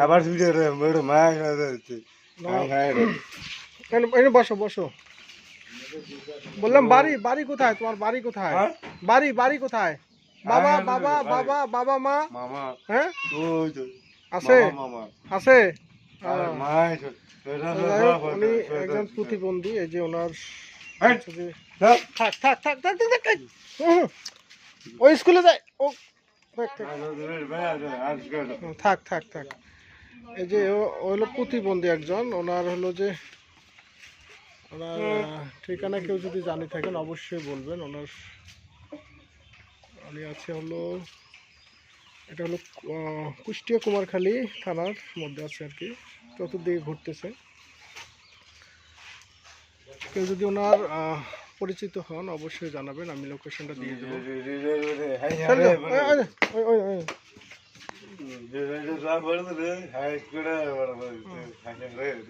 আবার ভিডিও রে বড় মাছ এখানে বসো বসো। বললাম বাড়ি বাড়ি কোথায়? তোমার বাড়ি কোথায়? হ্যাঁ? বাড়ি বাড়ি কোথায়? বাবা হ্যাঁ, বাবা বাবা বাবা মা? মামা। হ্যাঁ? আছে? মামা আছে? হোক, উনি একজন প্রতিবন্ধী এই যে ওনার হ্যাঁ। থাক থাক থাক থাক থাক থাক, থাক। হুম, হুম। ও স্কুলে যায় ও থাক থাক থাক থাক। এই যে ও- হলো প্রতিবন্ধী একজন ওনার হলো যে ওনার ঠিকানা কেউ যদি জানি থাকেন অবশ্যই বলবেন ওনার উনি আছে হলো এটা হলো কুষ্টিয়া কুমারখালী থানার মধ্যে আছে আর কি চতুর্দিকে ঘুরতেছে কেউ যদি ওনার পরিচিত হন অবশ্যই জানাবেন আমি লোকেশনটা দিয়ে দেবো চল যাও। ওই, ওই, ওই, ওই, ওই। হাই করে